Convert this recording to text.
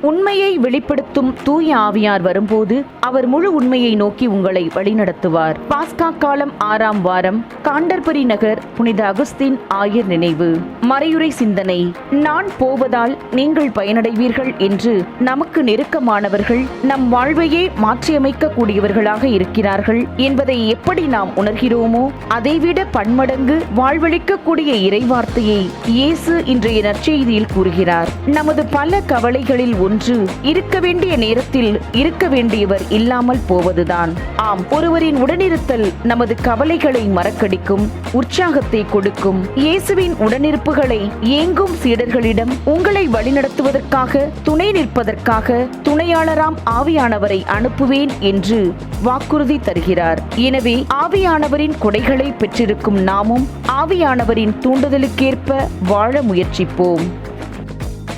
உண்மையை வெளிப்படுத்தும் தூய ஆவியார் வரும்போது அவர் முழு உண்மையை நோக்கி உங்களை வழிநடத்துவார். பாஸ்கா காலம் ஆறாம் வாரம் காண்டர்பரி நகர் புனித அகஸ்தீன் ஆயர் நினைவு. மறையுறை சிந்தனை நான் போவதால் நீங்கள் பயனடைவீர்கள் என்று நமக்கு நெருக்கமானவர்கள் நம் வாழ்வையே மாற்றியமைக்க கூடியவர்களாக இருக்கிறார்கள் என்பதை எப்படி நாம் உணர்கிறோமோ அதைவிட பன்மடங்கு வாழ்வழிக்கக்கூடிய இறைவார்த்தையை இயேசு இன்றைய நற்செய்தியில் கூறுகிறார். நமது பல கவலைகளில் ஒன்று இருக்க வேண்டிய நேரத்தில் இருக்க வேண்டியவர் இல்லாமல் போவதுதான். ஆம் ஒருவரின் உடனிருத்தல் நமது கவலைகளை மறக்கடிக்கும் உற்சாகத்தை கொடுக்கும். இயேசுவின் உடனிருப்புகளை ஏங்கும் சீடர்களிடம் உங்களை வழிநடத்துவதற்காக துணை நிற்பதற்காக துணையாளராம் ஆவியானவரை அனுப்புவேன் என்று வாக்குறுதி தருகிறார். எனவே ஆவியானவரின் கொடைகளை பெற்றிருக்கும் நாமும் ஆவியானவரின் தூண்டுதலுக்கேற்ப வாழ முயற்சிப்போம்.